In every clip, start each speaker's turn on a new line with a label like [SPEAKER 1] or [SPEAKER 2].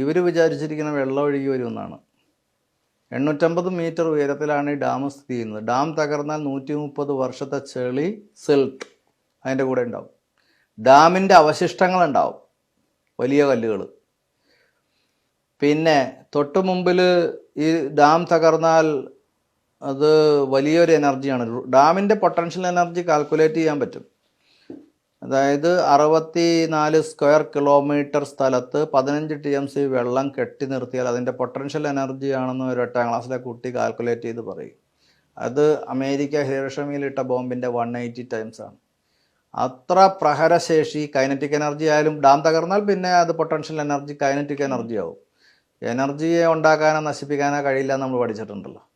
[SPEAKER 1] ഇവർ വിചാരിച്ചിരിക്കുന്ന വെള്ളം ഒഴുകി വരുമെന്നാണ്. എണ്ണൂറ്റമ്പത് മീറ്റർ ഉയരത്തിലാണ് ഈ ഡാം സ്ഥിതി ചെയ്യുന്നത്. ഡാം തകർന്നാൽ നൂറ്റി മുപ്പത് വർഷത്തെ ചെളി സിൽക്ക് അതിന്റെ കൂടെ ഉണ്ടാവും. ഡാമിന്റെ അവശിഷ്ടങ്ങൾ ഉണ്ടാവും വലിയ കല്ലുകൾ പിന്നെ തൊട്ട് മുമ്പിൽ ഈ ഡാം തകർന്നാൽ അത് വലിയൊരു എനർജിയാണ്. ഡാമിന്റെ പൊട്ടൻഷ്യൽ എനർജി കാൽക്കുലേറ്റ് ചെയ്യാൻ പറ്റും. അതായത് അറുപത്തി നാല് സ്ക്വയർ കിലോമീറ്റർ സ്ഥലത്ത് പതിനഞ്ച് ടി എം സി വെള്ളം കെട്ടി നിർത്തിയാൽ അതിന്റെ പൊട്ടൻഷ്യൽ എനർജി ആണെന്ന് ഒരു എട്ടാം ക്ലാസ്സിലെ കുട്ടി കാൽക്കുലേറ്റ് ചെയ്ത് പറയും. അത് അമേരിക്ക ഹിരോഷമയിൽ ഇട്ട ബോംബിന്റെ വൺ എയ്റ്റി ടൈംസ് ആണ്. അത്ര പ്രഹരശേഷി കൈനറ്റിക് എനർജി ആയാലും ഡാം തകർന്നാൽ പിന്നെ അത് പൊട്ടൻഷ്യൽ എനർജി കൈനറ്റിക് എനർജി ആവും. എനർജിയെ ഉണ്ടാക്കാനോ നശിപ്പിക്കാനോ കഴിയില്ല നമ്മൾ പഠിച്ചിട്ടുണ്ടല്ലോ.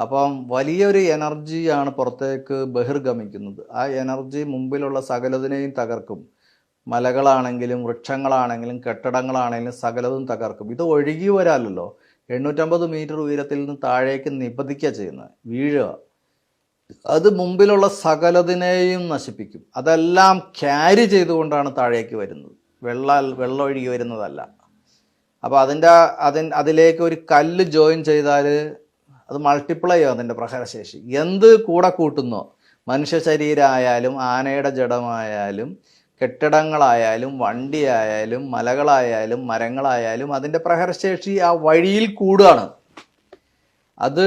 [SPEAKER 1] അപ്പം വലിയൊരു എനർജിയാണ് പുറത്തേക്ക് ബഹിർഗമിക്കുന്നത്. ആ എനർജി മുമ്പിലുള്ള സകലതിനെയും തകർക്കും. മലകളാണെങ്കിലും വൃക്ഷങ്ങളാണെങ്കിലും കെട്ടിടങ്ങളാണെങ്കിലും സകലതും തകർക്കും. ഇത് ഒഴുകി വരാലല്ലോ. എണ്ണൂറ്റമ്പത് മീറ്റർ ഉയരത്തിൽ നിന്ന് താഴേക്ക് നിപതിക്കുക ചെയ്യുന്നത് വീഴുക. അത് മുമ്പിലുള്ള സകലതിനെയും നശിപ്പിക്കും. അതെല്ലാം ക്യാരി ചെയ്തുകൊണ്ടാണ് താഴേക്ക് വരുന്നത്. വെള്ള വെള്ളം ഒഴുകി വരുന്നതല്ല. അപ്പോൾ അതിന്റെ അതിൻ അതിലേക്ക് ഒരു കല്ല് ജോയിൻ ചെയ്താൽ അത് മൾട്ടിപ്ലൈ ആവും അതിന്റെ പ്രഹരശേഷി. എന്ത് കൂടെ കൂട്ടുന്നോ? മനുഷ്യ ശരീരമായാലും ആനയുടെ ജഡമായാലും കെട്ടിടങ്ങളായാലും വണ്ടിയായാലും മലകളായാലും മരങ്ങളായാലും അതിന്റെ പ്രഹരശേഷി ആ വഴിയിൽ കൂടുകയാണ്. അത്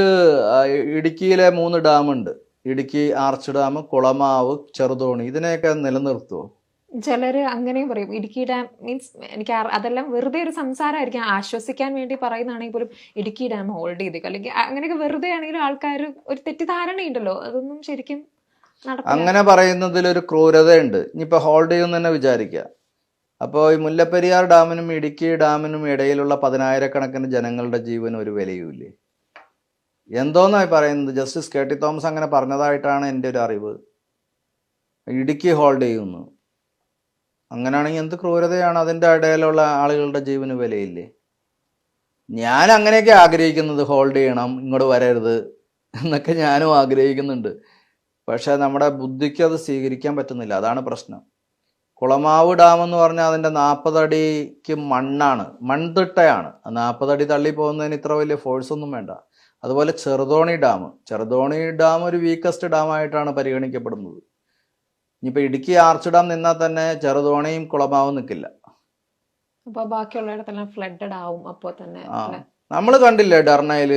[SPEAKER 1] ഇടുക്കിയിലെ മൂന്ന് ഡാമുണ്ട്. ഇടുക്കി ആർച്ച് ഡാം കുളമാവ് ചെറുതോണി ഇതിനെയൊക്കെ നിലനിർത്തുമോ
[SPEAKER 2] ചിലര് അങ്ങനെയും പറയും. ഇടുക്കി ഡാം മീൻസ് എനിക്ക് അതെല്ലാം വെറുതെ ഒരു സംസാരമായിരിക്കും. ആശ്വസിക്കാൻ വേണ്ടി പറയുന്നതാണെങ്കിൽ പോലും ഇടുക്കി ഡാം ഹോൾഡ് ചെയ്തേക്കും അല്ലെങ്കിൽ അങ്ങനെയൊക്കെ വെറുതെ ആണെങ്കിലും ആൾക്കാർ ഒരു തെറ്റിദ്ധാരണയുണ്ടല്ലോ. അതൊന്നും ശരിക്കും
[SPEAKER 1] അങ്ങനെ പറയുന്നതിൽ ഒരു ക്രൂരതയുണ്ട്. ഇനിയിപ്പോൾ ഹോൾഡ് ചെയ്യുമെന്ന് തന്നെ വിചാരിക്കുക. അപ്പോൾ ഈ മുല്ലപ്പെരിയാർ ഡാമിനും ഇടുക്കി ഡാമിനും ഇടയിലുള്ള പതിനായിരക്കണക്കിന് ജനങ്ങളുടെ ജീവൻ ഒരു വിലയുമില്ലേ? എന്തോന്നായി പറയുന്നത്? ജസ്റ്റിസ് കെ ടി തോമസ് അങ്ങനെ പറഞ്ഞതായിട്ടാണ് എന്റെ ഒരു അറിവ്. ഇടുക്കി ഹോൾഡ് ചെയ്യുന്നു. അങ്ങനെയാണെങ്കിൽ എന്ത് ക്രൂരതയാണ് അതിന്റെ ഇടയിലുള്ള ആളുകളുടെ ജീവന് വിലയില്ലേ? ഞാൻ അങ്ങനെയൊക്കെ ആഗ്രഹിക്കുന്നത് ഹോൾഡ് ചെയ്യണം ഇങ്ങോട്ട് വരരുത് എന്നൊക്കെ ഞാനും ആഗ്രഹിക്കുന്നുണ്ട്. പക്ഷേ നമ്മുടെ ബുദ്ധിക്ക് അത് സ്വീകരിക്കാൻ പറ്റുന്നില്ല. അതാണ് പ്രശ്നം. കുളമാവ് ഡാം എന്ന് പറഞ്ഞാൽ അതിന്റെ നാൽപ്പതടിക്ക് മണ്ണാണ് മൺതിട്ടയാണ്. നാൽപ്പതടി തള്ളി പോകുന്നതിന് ഇത്ര വലിയ ഫോഴ്സ് ഒന്നും വേണ്ട. അതുപോലെ ചെറുതോണി ഡാം. ചെറുതോണി ഡാം ഒരു വീക്കസ്റ്റ് ഡാം ആയിട്ടാണ് പരിഗണിക്കപ്പെടുന്നത്. ഇനിയിപ്പോൾ ഇടുക്കി ആർച്ച് ഡാം നിന്നാൽ തന്നെ ചെറുതോണയും കുളമാവും നിൽക്കില്ല
[SPEAKER 2] അപ്പൊ ബാക്കിയുള്ളിടത്തെല്ലാം ഫ്ലഡഡ് ആവും അപ്പോൾ തന്നെ
[SPEAKER 1] നമ്മൾ കണ്ടില്ലേ ഡർണയിൽ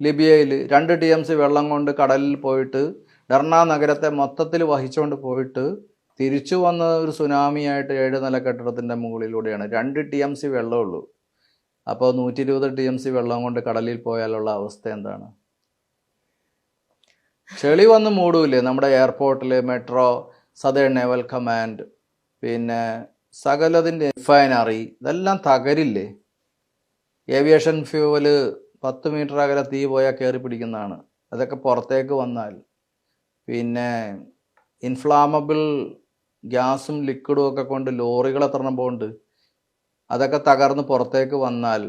[SPEAKER 1] ലിബിയയിൽ? രണ്ട് ടി എം സി വെള്ളം കൊണ്ട് കടലിൽ പോയിട്ട് ഡർണ നഗരത്തെ മൊത്തത്തിൽ വഹിച്ചുകൊണ്ട് പോയിട്ട് തിരിച്ചു വന്ന ഒരു സുനാമിയായിട്ട് ഏഴ് നില കെട്ടിടത്തിന്റെ മുകളിലൂടെയാണ്. രണ്ട് ടി എം സി വെള്ളമുള്ളൂ അപ്പോൾ നൂറ്റി ഇരുപത് ടി എം സി വെള്ളം കൊണ്ട് കടലിൽ പോയാലുള്ള അവസ്ഥ എന്താണ്? ചെളി വന്ന് മൂടൂലേ നമ്മുടെ എയർപോർട്ടിൽ മെട്രോ സദേൺ നേവൽ കമാൻഡ് പിന്നെ സകലതിന്റെ റിഫൈനറി ഇതെല്ലാം തകരില്ലേ? ഏവിയേഷൻ ഫ്യൂവൽ പത്ത് മീറ്റർ അകലെ തീ പോയാൽ കയറി പിടിക്കുന്നതാണ്. അതൊക്കെ പുറത്തേക്ക് വന്നാൽ. പിന്നെ ഇൻഫ്ലാമബിൾ ഗ്യാസും ലിക്വിഡും ഒക്കെ കൊണ്ട് ലോറികൾ പോകുന്നുണ്ട് അതൊക്കെ തകർന്ന് പുറത്തേക്ക് വന്നാൽ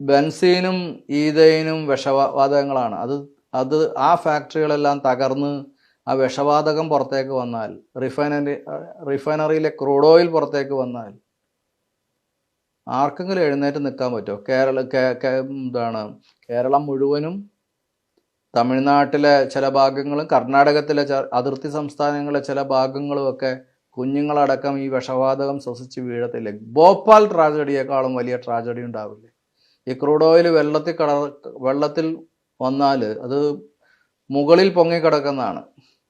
[SPEAKER 1] ബെൻസീനും ഈതയിനും വിഷവാതകങ്ങളാണ്. അത് അത് ആ ഫാക്ടറികളെല്ലാം തകർന്ന് ആ വിഷവാതകം പുറത്തേക്ക് വന്നാൽ റിഫൈനറി റിഫൈനറിയിലെ ക്രൂഡ് ഓയിൽ പുറത്തേക്ക് വന്നാൽ ആർക്കെങ്കിലും എഴുന്നേറ്റ് നിൽക്കാൻ പറ്റുമോ? കേരള എന്താണ് കേരളം മുഴുവനും തമിഴ്നാട്ടിലെ ചില ഭാഗങ്ങളും കർണാടകത്തിലെ അതിർത്തി സംസ്ഥാനങ്ങളിലെ ചില ഭാഗങ്ങളും ഒക്കെ കുഞ്ഞുങ്ങളടക്കം ഈ വിഷവാതകം ശ്വസിച്ച് വീഴത്തില്ലേ? ഭോപ്പാൽ ട്രാജഡിയേക്കാളും വലിയ ട്രാജഡി ഉണ്ടാവില്ലേ? ഈ ക്രൂഡ് ഓയിൽ വെള്ളത്തിൽ കട വെള്ളത്തിൽ വന്നാൽ അത് മുകളിൽ പൊങ്ങിക്കിടക്കുന്നതാണ്.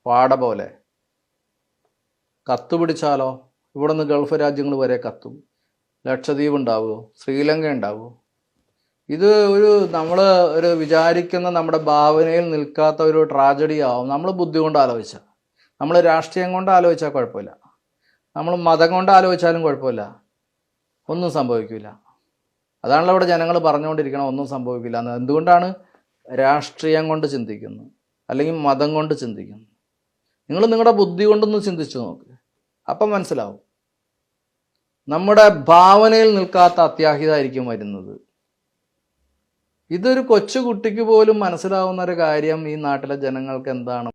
[SPEAKER 1] പാട പോലെ. കത്ത് പിടിച്ചാലോ? ഇവിടുന്ന് ഗൾഫ് രാജ്യങ്ങൾ വരെ കത്തും. ലക്ഷദ്വീപ് ഉണ്ടാവുമോ? ശ്രീലങ്ക ഉണ്ടാവുമോ? ഇത് ഒരു നമ്മൾ ഒരു വിചാരിക്കുന്ന നമ്മുടെ ഭാവനയിൽ നിൽക്കാത്ത ഒരു ട്രാജഡി ആവും. നമ്മൾ ബുദ്ധി കൊണ്ട് ആലോചിച്ചാൽ നമ്മൾ രാഷ്ട്രീയം കൊണ്ട് ആലോചിച്ചാൽ കുഴപ്പമില്ല. നമ്മൾ മതം കൊണ്ട് ആലോചിച്ചാലും കുഴപ്പമില്ല. ഒന്നും സംഭവിക്കില്ല അതാണല്ലോ ഇവിടെ ജനങ്ങൾ പറഞ്ഞുകൊണ്ടിരിക്കണം ഒന്നും സംഭവിക്കില്ല എന്ന് എന്തുകൊണ്ടാണ്? രാഷ്ട്രീയം കൊണ്ട് ചിന്തിക്കുന്നു. അല്ലെങ്കിൽ മതം കൊണ്ട് ചിന്തിക്കുന്നു. നിങ്ങൾ നിങ്ങളുടെ ബുദ്ധി കൊണ്ടൊന്ന് ചിന്തിച്ചു നോക്ക്. അപ്പം മനസ്സിലാവും. നമ്മുടെ ഭാവനയിൽ നിൽക്കാത്ത അത്യാഹിതമായിരിക്കും വരുന്നത്. ഇതൊരു കൊച്ചുകുട്ടിക്ക് പോലും മനസ്സിലാവുന്ന ഒരു കാര്യം ഈ നാട്ടിലെ ജനങ്ങൾക്ക് എന്താണ്?